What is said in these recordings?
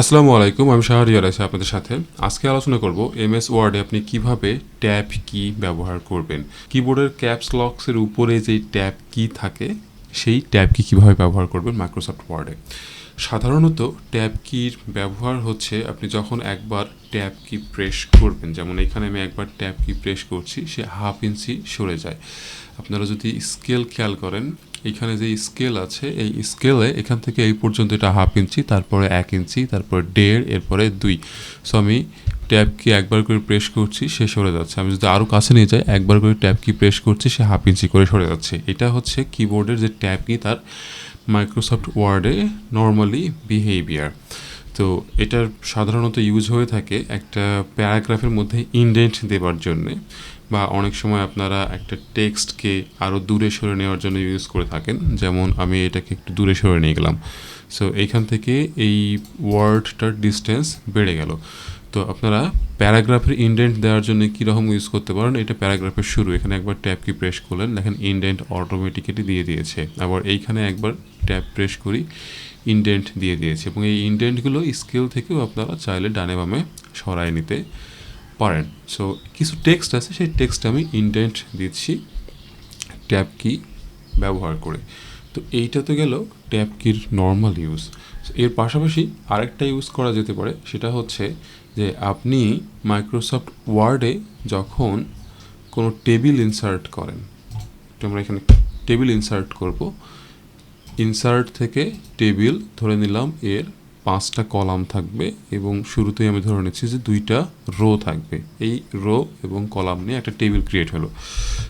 আসসালামু আলাইকুম, আমি শাহরিয়ার আছি আপনাদের সাথে। আজকে আলোচনা করব এমএস ওয়ার্ডে আপনি কীভাবে ট্যাব কি ব্যবহার করবেন? কিবোর্ডের ক্যাপস লক্সের উপরে যেই ট্যাব কি থাকে, সেই ট্যাব কি কীভাবে ব্যবহার করবেন মাইক্রোসফট ওয়ার্ডে? সাধারণত ট্যাব কির ব্যবহার হচ্ছে আপনি যখন একবার ট্যাব কি প্রেস করবেন, যেমন এখানে আমি একবার ট্যাব কি প্রেস করছি, সে হাফ ইঞ্চি সরে যায়। আপনারা যদি স্কেল খেয়াল করেন এখানে যে স্কেল আছে, এই স্কেলে এখান থেকে এই পর্যন্ত এটা হাফ ইঞ্চি, তারপরে এক ইঞ্চি, তারপর দেড়, এরপরে দুই। সো আমি ট্যাব কি একবার করে প্রেস করছি, সে সরে যাচ্ছে। আমি যদি আরও কাছে নিয়ে যাই, একবার করে ট্যাব কি প্রেস করছি, সে হাফ ইঞ্চি করে সরে যাচ্ছে। এটা হচ্ছে কিবোর্ডের যে ট্যাব কি তার মাইক্রোসফট ওয়ার্ডে নর্মালি বিহেভিয়ার তো এটার সাধারণত ইউজ হয়ে থাকে একটা প্যারাগ্রাফের মধ্যে ইন্ডেন্ট দেবার জন্যে। বা অনেক সময় আপনারা একটা টেক্সটকে আরও দূরে সরে নেওয়ার জন্য ইউজ করে থাকেন। যেমন আমি এটাকে একটু দূরে সরে নিয়ে গেলাম। সো এইখান থেকে এই ওয়ার্ডটার ডিস্টেন্স বেড়ে গেল। তো আপনারা প্যারাগ্রাফের ইন্ডেন্ট দেওয়ার জন্য কীরকম ইউজ করতে পারেন? এটা প্যারাগ্রাফের শুরু। এখানে একবার ট্যাব কি প্রেস করলেন? দেখেন ইন্ডেন্ট অটোমেটিক্যালি দিয়ে দিয়েছে। আবার এইখানে একবার ট্যাব প্রেস করি ইন্ডেন্ট দিয়ে দিয়েছে। এবং এই ইন্ডেন্টগুলো স্কেল থেকেও আপনারা চাইলে ডানে বামে সরাই নিতে পারেন। সো কিছু টেক্সট আছে, সেই টেক্সট আমি ইন্ডেন্ট দিচ্ছি ট্যাব কি ব্যবহার করে। তো এইটা তো গেল ট্যাব কির নর্মাল ইউজ এর পাশাপাশি আরেকটা ইউজ করা যেতে পারে, সেটা হচ্ছে যে আপনি মাইক্রোসফট ওয়ার্ডে যখন কোনো টেবিল ইনসার্ট করেন, তো আমরা এখানে টেবিল ইনসার্ট করব। ইনসার্ট থেকে টেবিল ধরে নিলাম এর পাঁচটা কলাম থাকবে এবং শুরুতেই আমি ধরে নিচ্ছি যে দুইটা রো থাকবে। এই রো এবং কলাম নিয়ে একটা টেবিল ক্রিয়েট হলো।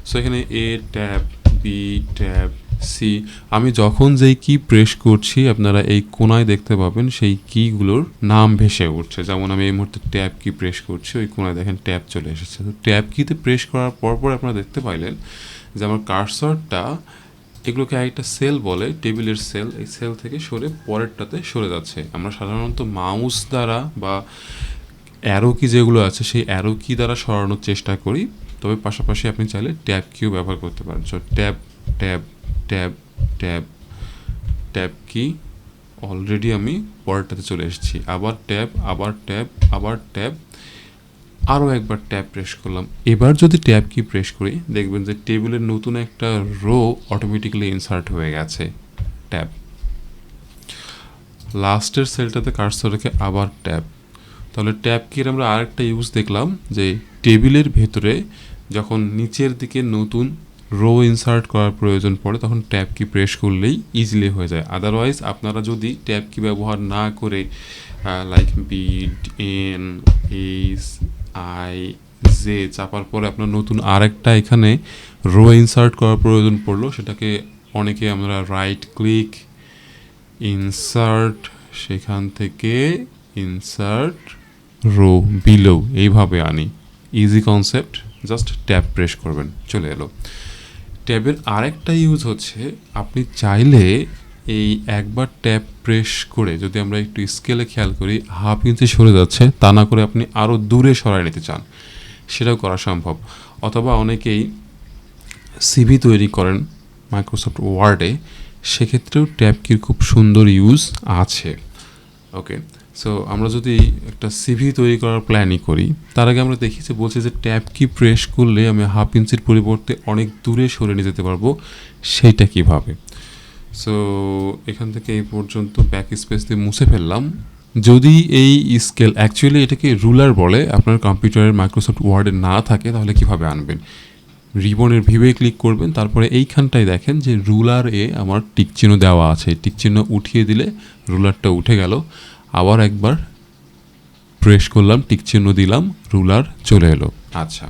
সো এখানে A tab B tab C আমি যখন যেই কি প্রেস করছি, আপনারা এই কোনায় দেখতে পাবেন সেই কিগুলোর নাম ভেসে উঠছে। যেমন আমি এই মুহূর্তে ট্যাব কি প্রেস করছি, ওই কোনায় দেখেন ট্যাব চলে এসেছে। তো ট্যাব কিতে প্রেস করার পর পর আপনারা দেখতে পাইলেন যে আমার কার্সরটা এগুলোকে একটা সেল বলে, টেবিলের সেল, এই সেল থেকে সরে পরেরটাতে সরে যাচ্ছে। আমরা সাধারণত মাউস দ্বারা বা অ্যারো কি যেগুলো আছে, সেই অ্যারো কি দ্বারা সরানোর চেষ্টা করি। তবে পাশাপাশি আপনি চাইলে ট্যাব কিও ব্যবহার করতে পারেন। So tab tab tab tab tab কি? অলরেডি আমি পরেরটাতে চলে এসেছি। আবার ট্যাব আবার ট্যাব আবার ট্যাব আরও একবার ট্যাব প্রেস করলাম। এবার যদি ট্যাব কি প্রেস করি, দেখবেন যে টেবিলের নতুন একটা রো অটোমেটিক্যালি ইনসার্ট হয়ে গেছে। ট্যাব। লাস্টের সেলটাতে কার্সর রেখে আবার ট্যাব। তাহলে ট্যাব কির আমরা আরেকটা ইউজ দেখলাম, যে টেবিলের ভেতরে যখন নিচের দিকে নতুন রো ইনসার্ট করার প্রয়োজন পড়ে, তখন ট্যাব কি প্রেস করলেই ইজিলি হয়ে যায়। আদারওয়াইজ আপনারা যদি ট্যাব কি ব্যবহার না করে like B N H I J চাপার পরে আপনার নতুন আরেকটা এখানে রো ইনসার্ট করার প্রয়োজন পড়ল। সেটাকে অনেকে আমরা রাইট ক্লিক ইনসার্ট সেখান থেকে ইনসার্ট রো বিলো এইভাবে আনি। Easy concept just tab press করবেন, চলে এলো। ট্যাবের আরেকটা ইউজ হচ্ছে, আপনি চাইলে এই একবার ট্যাপ প্রেস করে যদি আমরা একটু স্কেলে খেয়াল করি হাফ ইঞ্চি সরে যাচ্ছে, তা না করে আপনি আরও দূরে সরাই নিতে চান। সেটাও করা সম্ভব। অথবা অনেকেই সিভি তৈরি করেন মাইক্রোসফট ওয়ার্ডে সেক্ষেত্রেও ট্যাব কির খুব সুন্দর ইউজ আছে। ওকে সো আমরা যদি একটা সিভি তৈরি করার প্ল্যানই করি, তার আগে আমরা দেখি যে বলছি যে ট্যাব কি প্রেস করলে আমি হাফ ইঞ্চির পরিবর্তে অনেক দূরে সরে নিয়ে যেতে পারব, সেইটা কীভাবে? সো এখান থেকে এই পর্যন্ত ব্যাক স্পেস দিয়ে মুছে ফেললাম। যদি এই স্কেল অ্যাকচুয়ালি এটাকে রুলার বলে, আপনার কম্পিউটারের মাইক্রোসফট ওয়ার্ডে না থাকে, তাহলে কীভাবে আনবেন? রিবনের ভিভে ক্লিক করবেন, তারপরে এইখানটায় দেখেন যে রুলার এ আমার টিক চিহ্ন দেওয়া আছে। টিক চিহ্ন উঠিয়ে দিলে রুলারটা উঠে গেল। আবার একবার প্রেস করলাম টিক চিহ্ন দিলাম রুলার চলে এলো। আচ্ছা।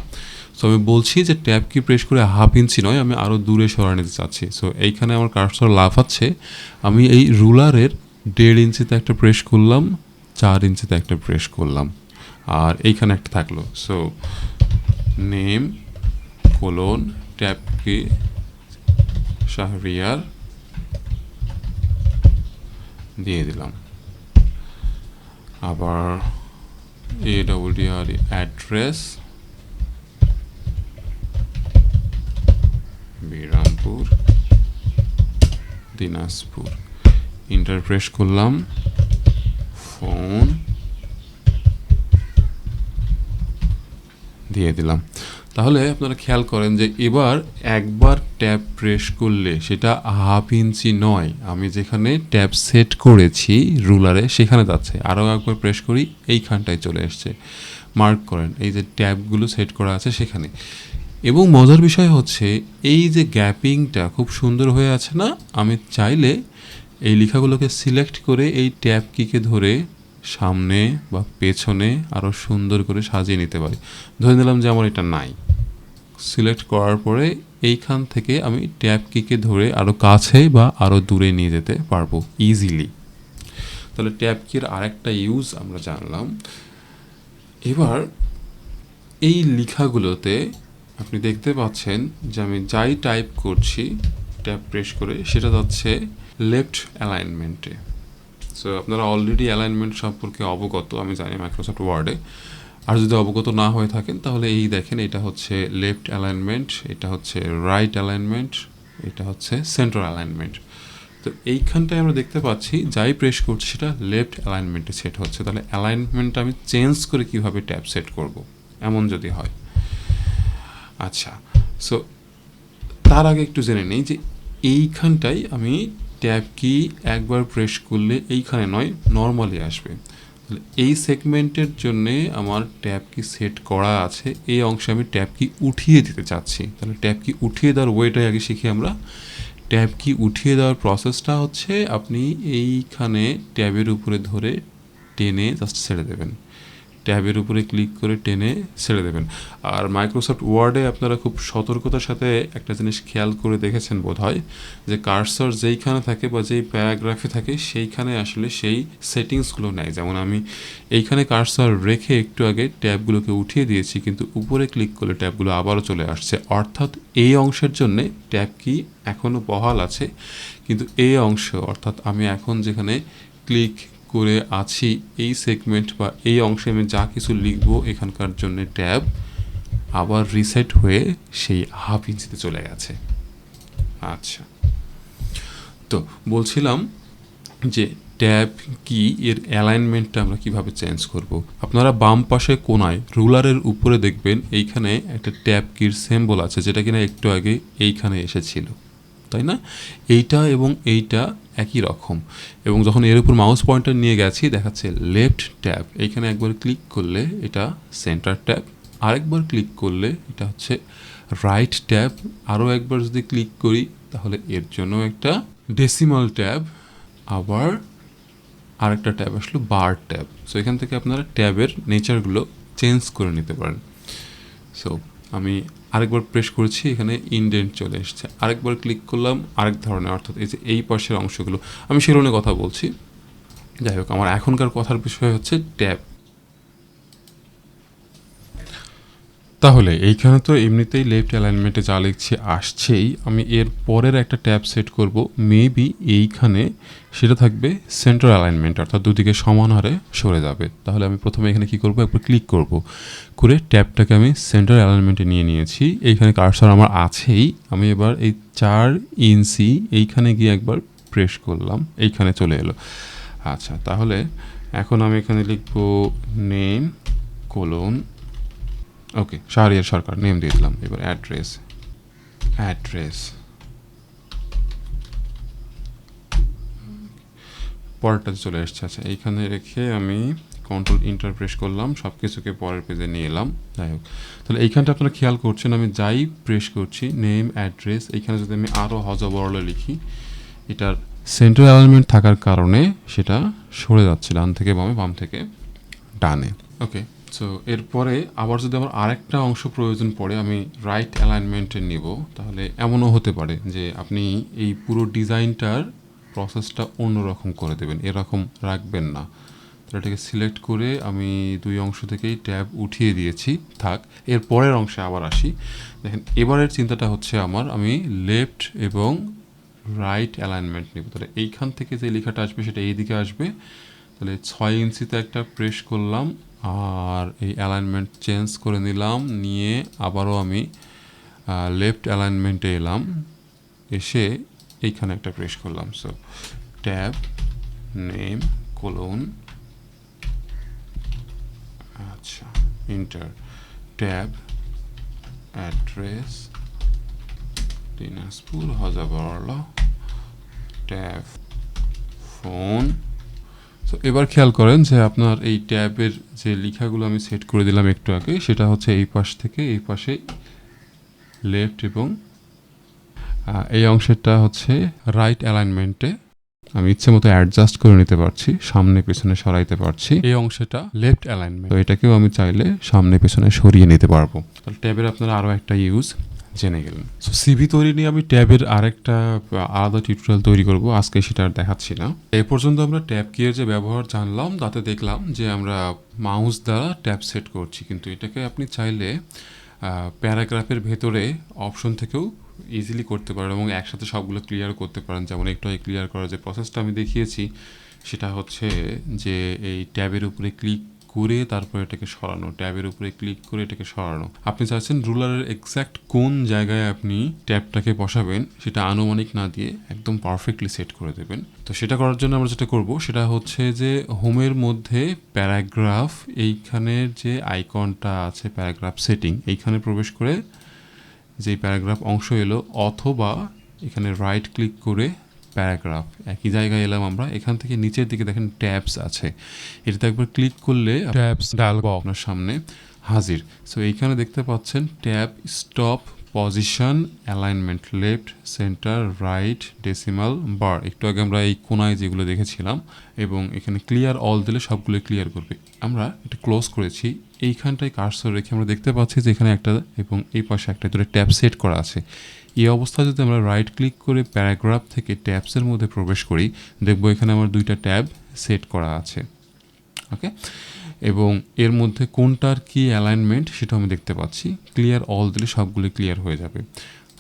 সো আমি বলছি যে ট্যাব কি প্রেস করে হাফ ইঞ্চি নয়, আমি আরও দূরে সরা নিতে চাচ্ছি। সো এইখানে আমার কার্সর লাফাচ্ছে আমি এই রুলারের দেড় ইঞ্চিতে একটা প্রেস করলাম, চার ইঞ্চিতে একটা প্রেস করলাম। আর এইখানে একটা থাকল। সো নেম কোলন ট্যাব কি? শাহরিয়ার। দিয়ে দিলাম। আবার A double D R address Birampur Dinajpur. Enter press করলাম ফোন দিয়ে দিলাম। তাহলে আপনারা খেয়াল করেন যে এবার একবার ট্যাব প্রেস করলে সেটা হাফ ইঞ্চি নয়, আমি যেখানে ট্যাব সেট করেছি রুলারে সেখানে যাচ্ছে। আরও একবার প্রেস করি, এইখানটায় চলে এসছে। মার্ক করেন, এই যে ট্যাবগুলো সেট করা আছে সেখানে। এবং মজার বিষয় হচ্ছে, এই যে গ্যাপিংটা খুব সুন্দর হয়ে আছে না, আমি চাইলে এই লেখাগুলোকে সিলেক্ট করে এই ট্যাব কিকে ধরে সামনে বা পেছনে আরও সুন্দর করে সাজিয়ে নিতে পারি। ধরে নিলাম যে আমার এটা নাই। সিলেক্ট করার পরে এইখান থেকে আমি ট্যাব কিকে ধরে আরও কাছে বা আরও দূরে নিয়ে যেতে পারব ইজিলি তাহলে ট্যাব কির আরেকটা ইউজ আমরা জানলাম। এবার এই লেখাগুলোতে আপনি দেখতে পাচ্ছেন যে আমি যাই টাইপ করছি ট্যাব প্রেস করে, সেটা যাচ্ছে লেফট অ্যালাইনমেন্টে সো আপনারা অলরেডি অ্যালাইনমেন্ট সম্পর্কে অবগত, আমি জানি মাইক্রোসফট ওয়ার্ডে আর যদি অবগত না হয়ে থাকেন, তাহলে এই দেখেন, এটা হচ্ছে লেফট অ্যালাইনমেন্ট এটা হচ্ছে রাইট অ্যালাইনমেন্ট এটা হচ্ছে সেন্ট্রাল অ্যালাইনমেন্ট তো এইখানটায় আমরা দেখতে পাচ্ছি, যাই প্রেস করছি, সেটা লেফট অ্যালাইনমেন্টে সেট হচ্ছে। তাহলে অ্যালাইনমেন্ট আমি চেঞ্জ করে কীভাবে ট্যাব সেট করব? এমন যদি হয়। আচ্ছা সো তার আগে একটু জেনে নেই যে এইখানটাই আমি ট্যাব কি একবার প্রেস করলে এইখানে নয় নর্মালি আসবে। তাহলে এই সেগমেন্টের জন্যে আমার ট্যাব কি সেট করা আছে? এই অংশে আমি ট্যাব কি উঠিয়ে দিতে চাচ্ছি? তাহলে ট্যাব কি উঠিয়ে দেওয়ার ওয়েটাই আগে শিখি আমরা। ট্যাব কি উঠিয়ে দেওয়ার প্রসেসটা হচ্ছে আপনি এইখানে ট্যাবের উপরে ধরে টেনে জাস্ট ছেড়ে দেবেন। ট্যাবের উপরে ক্লিক করে টেনে ছেড়ে দেবেন। আর মাইক্রোসফট ওয়ার্ডে আপনারা খুব সতর্কতার সাথে একটা জিনিস খেয়াল করে দেখেছেন বোধ হয় যে কার্সর যেইখানে থাকে বা যেই প্যারাগ্রাফে থাকে, সেইখানে আসলে সেই সেটিংসগুলো নেয়। যেমন আমি এইখানে কার্সর রেখে একটু আগে ট্যাবগুলোকে উঠিয়ে দিয়েছি, কিন্তু উপরে ক্লিক করলে ট্যাবগুলো আবারও চলে আসছে। অর্থাৎ এই অংশের জন্য ট্যাব কি এখনও বহাল আছে? কিন্তু এই অংশ, অর্থাৎ আমি এখন যেখানে ক্লিক করে আছি এই সেগমেন্ট বা এই অংশে আমি যা কিছু লিখব এখানকার জন্য ট্যাব আবার রিসেট হয়ে সেই হাফ ইঞ্চিতে চলে গেছে। আচ্ছা। তো বলছিলাম যে ট্যাব কি, এর অ্যালাইনমেন্টটা আমরা কীভাবে চেঞ্জ করব? আপনারা বাম পাশে কোনায় রুলারের উপরে দেখবেন এইখানে একটা ট্যাব কির সিম্বল আছে, যেটা কিনা একটু আগে এইখানে এসেছিল। তাই না? এইটা এবং এইটা একই রকম। এবং যখন এর উপর মাউস পয়েন্টার নিয়ে গেছি, দেখাচ্ছে লেফট ট্যাব এইখানে একবার ক্লিক করলে এটা সেন্টার ট্যাব আরেকবার ক্লিক করলে এটা হচ্ছে রাইট ট্যাব আরও একবার যদি ক্লিক করি, তাহলে এর জন্য একটা ডেসিমাল ট্যাব আবার আরেকটা ট্যাব আসলো বার ট্যাব সো এখান থেকে আপনারা ট্যাবের নেচারগুলো চেঞ্জ করে নিতে পারেন। সো আমি আরেকবার প্রেস করেছি, এখানে ইনডেন্ট চলে এসছে। আরেকবার ক্লিক করলাম, আরেক ধরনের, অর্থাৎ এই যে এই পাশের অংশগুলো। আমি সেগুলো নিয়ে কথা বলছি। যাই হোক, আমার এখনকার কথার বিষয় হচ্ছে ট্যাব তাহলে এইখানে তো এমনিতেই লেফট অ্যালাইনমেন্টে যা লিখছি আসছেই। আমি এর পরের একটা ট্যাব সেট করব। মেবি এইখানে সেটা থাকবে সেন্টার অ্যালাইনমেন্ট অর্থাৎ দুদিকে সমান হারে সরে যাবে। তাহলে আমি প্রথমে এখানে কি করব? একবার ক্লিক করব। করে ট্যাবটাকে আমি সেন্টার অ্যালাইনমেন্টে নিয়ে নিয়েছি। এইখানে কার্সার আমার আছেই। আমি এবার এই চার ইঞ্চি এইখানে গিয়ে একবার প্রেস করলাম। এইখানে চলে এলো। আচ্ছা তাহলে এখন আমি এখানে লিখব name colon okay Shahriar Sarkar name দিয়ে দিলাম। এবার অ্যাড্রেস অ্যাড্রেস পরেরটা চলে এসছে আচ্ছা এইখানে রেখে আমি কন্ট্রোল ইন্টার প্রেস করলাম সব কিছুকে পরের পেজে নিয়ে এলাম। যাই হোক, তাহলে এইখানটা আপনারা খেয়াল করছেন, আমি যাই প্রেস করছি নেম অ্যাড্রেস এইখানে যদি আমি আরও হজবরলে লিখি, এটার সেন্ট্রাল অ্যালাইনমেন্ট থাকার কারণে সেটা সরে যাচ্ছে, ডান থেকে বামে, বাম থেকে ডানে। ওকে সো এরপরে আবার যদি আমার আরেকটা অংশ প্রয়োজন পড়ে, আমি রাইট অ্যালাইনমেন্টে নিব, তাহলে এমনও হতে পারে যে আপনি এই পুরো ডিজাইনটার প্রসেসটা অন্যরকম করে দেবেন, এরকম রাখবেন না। তাহলে এটাকে সিলেক্ট করে আমি দুই অংশ থেকেই ট্যাব উঠিয়ে দিয়েছি, থাক। এর পরের অংশে আবার আসি। দেখেন, এবারের চিন্তাটা হচ্ছে আমার, আমি লেফট এবং রাইট অ্যালাইনমেন্ট নেব। তাহলে এইখান থেকে যে লেখাটা আসবে, সেটা এইদিকে আসবে। তাহলে ছয় ইঞ্চিতে একটা প্রেস করলাম আর এই অ্যালাইনমেন্ট চেঞ্জ করে নিলাম, নিয়ে আবারও আমি লেফট অ্যালাইনমেন্টে এলাম। এসে এইখানে একটা প্রেস করলাম। সো ট্যাব নেম কোলন আচ্ছা ইন্টার ট্যাব অ্যাড্রেস দিনাজপুর, হজাবরলা ট্যাব ফোন তো এবার খেয়াল করেন যে আপনার এই ট্যাবের যে লেখাগুলো আমি সেট করে দিলাম একটু আগে, সেটা হচ্ছে এই পাশ থেকে এই পাশে লেফট এবং এই অংশটা হচ্ছে রাইট অ্যালাইনমেন্টে আমি ইচ্ছে মতো অ্যাডজাস্ট করে নিতে পারছি, সামনে পেছনে সরাইতে পারছি। এই অংশটা লেফট অ্যালাইনমেন্ট তো এটাকেও আমি চাইলে সামনে পেছনে সরিয়ে নিতে পারব। তাহলে ট্যাবের আপনারা আরও একটা ইউজ জেনে গেলেন। সো সিভি তৈরি নিয়ে আমি ট্যাবের আরেকটা আলাদা টিউটোরিয়াল তৈরি করব। আজকে সেটা আর দেখাচ্ছি না। এ পর্যন্ত আমরা ট্যাব কি এর যে ব্যবহার জানলাম, তাতে দেখলাম যে আমরা মাউস দ্বারা ট্যাব সেট করছি। কিন্তু এটাকে আপনি চাইলে প্যারাগ্রাফের ভেতরে অপশন থেকেও ইজিলি করতে পারেন এবং একসাথে সবগুলো ক্লিয়ার করতে পারেন। যেমন একটু ক্লিয়ার করার যে প্রসেসটা আমি দেখিয়েছি, সেটা হচ্ছে যে এই ট্যাবের উপরে ক্লিক করে তারপর এটাকে সরানো, ট্যাবের উপরে ক্লিক করে এটাকে সরানো। আপনি চাচ্ছেন রুলারের এক্স্যাক্ট কোন জায়গায় আপনি ট্যাবটাকে বসাবেন, সেটা আনুমানিক না দিয়ে একদম পারফেক্টলি সেট করে দেবেন। তো সেটা করার জন্য আমরা যেটা করব, সেটা হচ্ছে যে হোমের মধ্যে প্যারাগ্রাফ এইখানের যে আইকনটা আছে প্যারাগ্রাফ সেটিং, এইখানে প্রবেশ করে যে প্যারাগ্রাফ অংশ এলো, অথবা এখানে রাইট ক্লিক করে প্যারাগ্রাফ একই জায়গায় এলাম আমরা এখান থেকে নিচের দিকে দেখেন ট্যাবস আছে। এটাতে একবার ক্লিক করলে ট্যাবস ডায়ালগ আপনার সামনে হাজির। সো এইখানে দেখতে পাচ্ছেন tab stop position alignment left centre right decimal bar একটু আগে আমরা এই কোনায় যেগুলো দেখেছিলাম এবং এখানে ক্লিয়ার অল দিলে সবগুলো ক্লিয়ার করবে। আমরা এটা ক্লোজ করেছি। এইখানটায় কার্সর রেখে আমরা দেখতে পাচ্ছি যে এখানে একটা এবং এই পাশে একটা দুটো ট্যাব সেট করা আছে। এই অবস্থায় যদি আমরা রাইট ক্লিক করে প্যারাগ্রাফ থেকে ট্যাবসের মধ্যে প্রবেশ করি। দেখব এখানে আমার দুইটা ট্যাব সেট করা আছে। ওকে এবং এর মধ্যে কোনটার কি অ্যালাইনমেন্ট সেটা আমি দেখতে পাচ্ছি। ক্লিয়ার অল দিলে সবগুলো ক্লিয়ার হয়ে যাবে।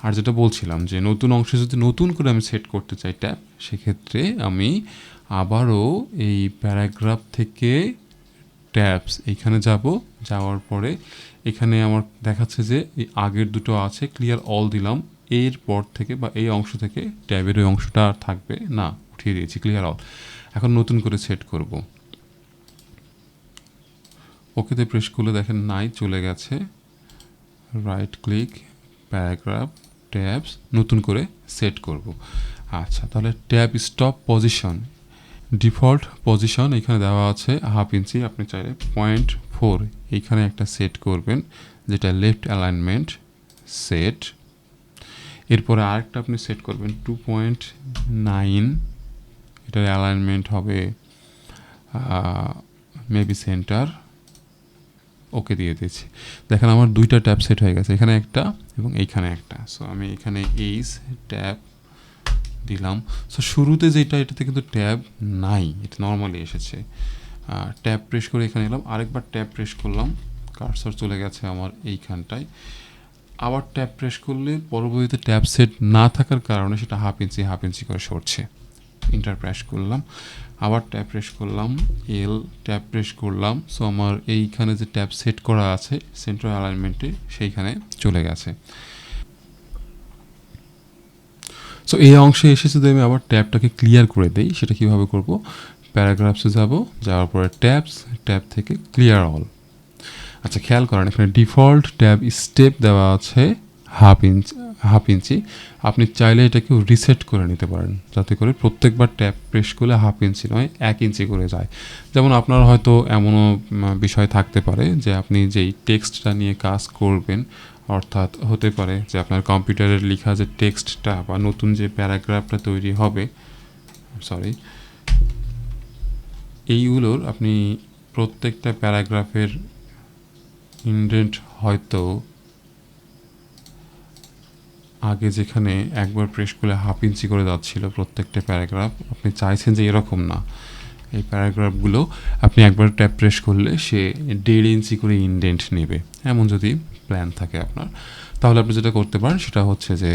আর যেটা বলছিলাম যে নতুন অংশে যদি নতুন করে আমি সেট করতে চাই ট্যাব সেক্ষেত্রে আমি আবারও এই প্যারাগ্রাফ থেকে ট্যাবস এইখানে যাব। যাওয়ার পরে এখানে আমার দেখাচ্ছে যে এই আগের দুটো আছে ক্লিয়ার অল দিলাম। এর পর থেকে বা এই অংশ থেকে ট্যাবের ওই অংশটা আর থাকবে না, উঠিয়ে দিয়েছি ক্লিয়ার অল এখন নতুন করে সেট করব। ওকেতে প্রেস করলে দেখেন নাই, চলে গেছে। রাইট ক্লিক প্যারাগ্রাফ ট্যাবস নতুন করে সেট করব। আচ্ছা তাহলে tab stop position default position এখানে দেওয়া আছে হাফ ইঞ্চি, আপনি চাইলে পয়েন্ট ফোর এইখানে একটা সেট করবেন, যেটা লেফট অ্যালাইনমেন্ট সেট এরপরে আরেকটা আপনি সেট করবেন টু পয়েন্ট নাইন এটার অ্যালাইনমেন্ট হবে মেবি সেন্টার ওকে দিয়ে দিয়েছি। দেখেন আমার দুইটা ট্যাব সেট হয়ে গেছে, এখানে একটা এবং এইখানে একটা। সো আমি এখানে এইস ট্যাব দিলাম। সো শুরুতে যেটা, এটাতে কিন্তু ট্যাব নাই, এটা নর্মালি এসেছে। ট্যাব প্রেস করে এখানে এলাম। আরেকবার ট্যাব প্রেস করলাম কার্সর চলে গেছে আমার এইখানটায়। আবার ট্যাব প্রেস করলে পরবর্তীতে ট্যাব সেট না থাকার কারণে সেটা হাফ ইঞ্চি হাফ ইঞ্চি করে সরছে। ইন্টার প্রেস করলাম। আবার ট্যাব প্রেস করলাম এল ট্যাব প্রেস করলাম। সো আমার এইখানে যে ট্যাব সেট করা আছে সেন্ট্রাল অ্যালাইনমেন্টে সেইখানে চলে গেছে। সো এই অংশে এসে যদি আমি আবার ট্যাবটাকে ক্লিয়ার করে দেই, সেটা কীভাবে করব? প্যারাগ্রাফসে যাব, যাওয়ার পরে ট্যাবস ট্যাব থেকে ক্লিয়ার অল আচ্ছা খেয়াল করেন, এখানে ডিফল্ট ট্যাব স্টেপ দেওয়া আছে হাফ ইঞ্চ, হাফ ইঞ্চি। আপনি চাইলে এটাকে রিসেট করে নিতে পারেন, যাতে করে প্রত্যেকবার ট্যাপ প্রেস করলে হাফ ইঞ্চি নয়, এক ইঞ্চি করে যায়। যেমন আপনার হয়তো এমনও বিষয় থাকতে পারে যে আপনি যেই টেক্সটটা নিয়ে কাজ করবেন, অর্থাৎ হতে পারে যে আপনার কম্পিউটারের লেখা যে টেক্সটটা বা নতুন যে প্যারাগ্রাফটা তৈরি হবে সরি এইগুলোর আপনি প্রত্যেকটা প্যারাগ্রাফের ইন্ডেন্ট হয়তো আগে যেখানে একবার প্রেস করলে হাফ ইঞ্চি করে যাচ্ছিল প্রত্যেকটা প্যারাগ্রাফ আপনি চাইছেন যে এরকম না। এই প্যারাগ্রাফগুলো আপনি একবার ট্যাপ প্রেস করলে সে দেড় ইঞ্চি করে ইন্ডেন্ট নেবে। এমন যদি প্ল্যান থাকে আপনার। তাহলে আপনি যেটা করতে পারেন, সেটা হচ্ছে যে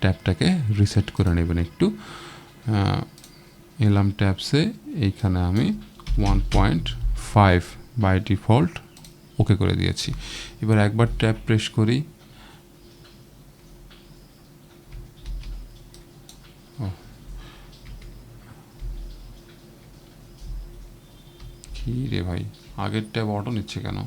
ট্যাবটাকে রিসেট করে নেবেন একটু। এলাম ট্যাবসে এইখানে আমি one point five by default okay করে দিয়েছি। এবার একবার ট্যাব প্রেস করি। কি রে ভাই? আগের ট্যাব অটো নিচ্ছে কেন?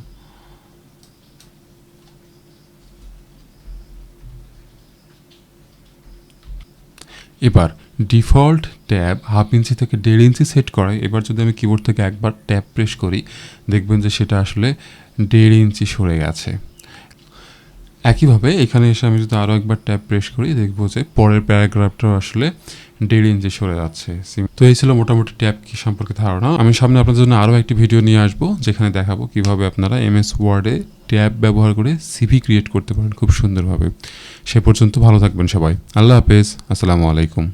এবার ডিফল্ট ট্যাব হাফ ইঞ্চি থেকে দেড় ইঞ্চি সেট করাই। এবার যদি আমি কিবোর্ড থেকে একবার ট্যাব প্রেস করি, দেখবেন যে সেটা আসলে দেড় ইঞ্চি সরে গেছে। একইভাবে এখানে এসে আমি যদি আরও একবার ট্যাব প্রেস করি, দেখব যে পরের প্যারাগ্রাফটাও আসলে দেড় ইঞ্চি সরে যাচ্ছে। তো এই ছিল মোটামুটি ট্যাব কি সম্পর্কে ধারণা। আমি সামনে আপনাদের জন্য আরও একটি ভিডিও নিয়ে আসব, যেখানে দেখাবো কীভাবে আপনারা এমএস ওয়ার্ডে ট্যাব ব্যবহার করে সিভি ক্রিয়েট করতে পারেন খুব সুন্দরভাবে। সে পর্যন্ত ভালো থাকবেন সবাই। আল্লাহ হাফেজ। আসসালামু আলাইকুম।